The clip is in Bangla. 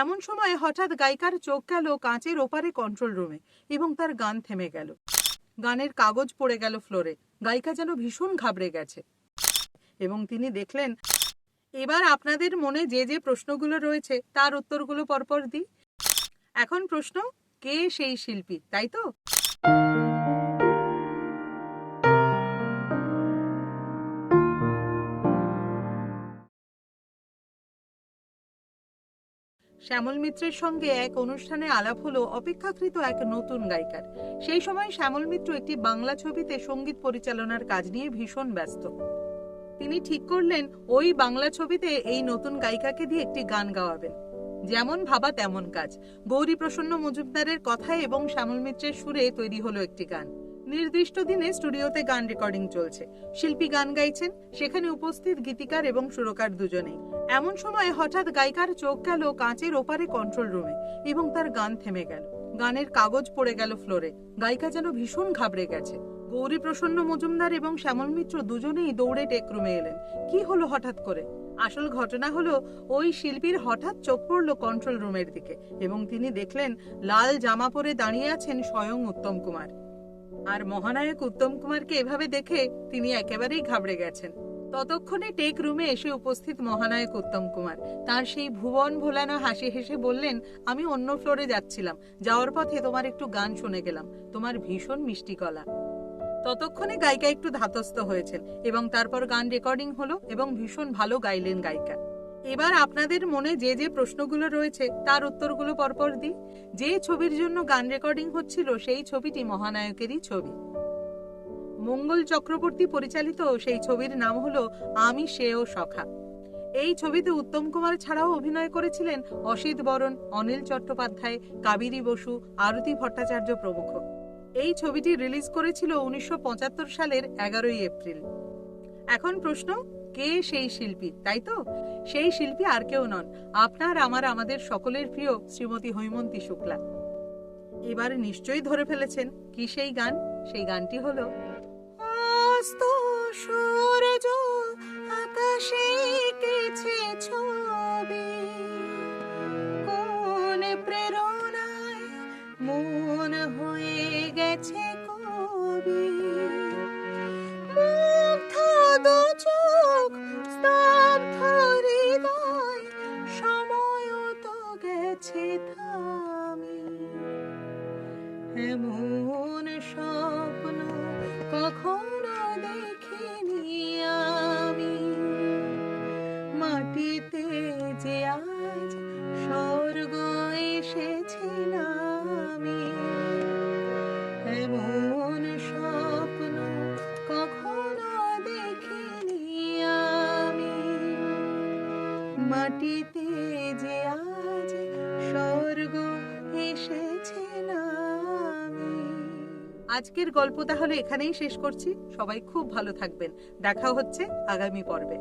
এমন সময় হঠাৎ গায়িকার চোখ গেল কাঁচের ওপারে কন্ট্রোল রুমে এবং তার গান থেমে গেল। গানের কাগজ পড়ে গেল ফ্লোরে গায়িকা যেন ভীষণ ঘাবড়ে গেছে। এবং তিনি দেখলেন, এবার আপনাদের মনে যে যে প্রশ্নগুলো রয়েছে, তার উত্তরগুলো পরপর দিই। এখন প্রশ্ন, কে সেই শিল্পী, তাই তো? শ্যামল মিত্রের সঙ্গে এক অনুষ্ঠানে আলাপ হলো অপেক্ষাকৃত এক নতুন গায়িকার। সেই সময় শ্যামল মিত্র একটি বাংলা ছবিতে সংগীত পরিচালনার কাজ নিয়ে ভীষণ ব্যস্ত। তিনি ঠিক করলেন, ওই বাংলা ছবিতে এই নতুন গায়িকাকে দিয়ে একটি গান গাওয়াবেন। যেমন ভাবা তেমন কাজ। গৌরী প্রসন্ন মজুমদারের কথায় এবং শ্যামল মিত্রের সুরে তৈরি হলো একটি গান। নির্দিষ্ট দিনে স্টুডিওতে গান রেকর্ডিং চলছে। শিল্পী গান গাইছেন, সেখানে উপস্থিত গীতিকার এবং সুরকার দুজনেই। এমন সময় হঠাৎ গায়িকার চোখ গেল কাঁচের ওপারে কন্ট্রোল রুমে এবং তার গান থেমে গেল। গানের কাগজ পড়ে গেল ফ্লোরে গায়িকা যেন ভীষণ ঘাবড়ে গেছে। গৌরী প্রসন্ন মজুমদার এবং শ্যামল মিত্র দুজনেই দৌড়ে টেক রুমে এলেন। কি হলো হঠাৎ করে? আসল ঘটনা হলো, ওই শিল্পীর হঠাৎ চোখ পড়ল কন্ট্রোল রুমের দিকে এবং তিনি দেখলেন, লাল জামা পরে দাঁড়িয়ে আছেন স্বয়ং উত্তম কুমার। আর মহানায়ক উত্তম কুমারকে এভাবে দেখে তিনি একেবারেই ঘাবড়ে গেছেন। ততক্ষণে টেক রুমে এসে উপস্থিত মহানায়ক উত্তম কুমার। তার সেই ভুবন ভোলানো হাসি হেসে বললেন, আমি অন্য ফ্লোরে যাচ্ছিলাম। যাওয়ার পথে তোমার একটু গান শুনে গেলাম। তোমার ভীষণ মিষ্টি কলা। ততক্ষণে গায়িকা একটু ধাতস্থ হয়েছেন এবং তারপর গান রেকর্ডিং হলো এবং ভীষণ ভালো গাইলেন গায়িকা। এবার আপনাদের মনে যে যে প্রশ্নগুলো রয়েছে, তার উত্তরগুলো পরপর দিই। যে ছবির জন্য গান রেকর্ডিং হচ্ছিল, সেই ছবিটি মহানায়কেরই ছবি। মঙ্গল চক্রবর্তী পরিচালিত, সেই ছবির নাম হলো আমি সেও সখা। এই ছবিতে উত্তম কুমার ছাড়াও অভিনয় করেছিলেন অসিত বরণ, অনিল চট্টোপাধ্যায়, কাবেরী বসু, আরতি ভট্টাচার্য প্রমুখ। এই ছবিটি রিলিজ করেছিল উনিশশো পঁচাত্তর সালের এগারোই এপ্রিল। এখন প্রশ্ন কে সেই শিল্পী, তাই তো? সেই শিল্পী আর কেউ নন। আপনার, আমার, আমাদের সকলের প্রিয় শ্রীমতী হৈমন্তী শুক্লা। এবার নিশ্চয়ই ধরে ফেলেছেন, কি সেই গান? সেই গানটি হলো অস্ত সূর্য গেছে থামি। এমন স্বপ্ন কখনো দেখিনি আমি। মাটিতে যে আজ স্বর্গ এসেছিলাম আমি। এমন স্বপ্ন কখনো দেখিনি আমি। মাটিতে যে আজ স্বর্গ এসেছে আজকের গল্প তাহলে এখানেই শেষ করছি। সবাই খুব ভালো থাকবেন। দেখা হচ্ছে আগামী পর্বে।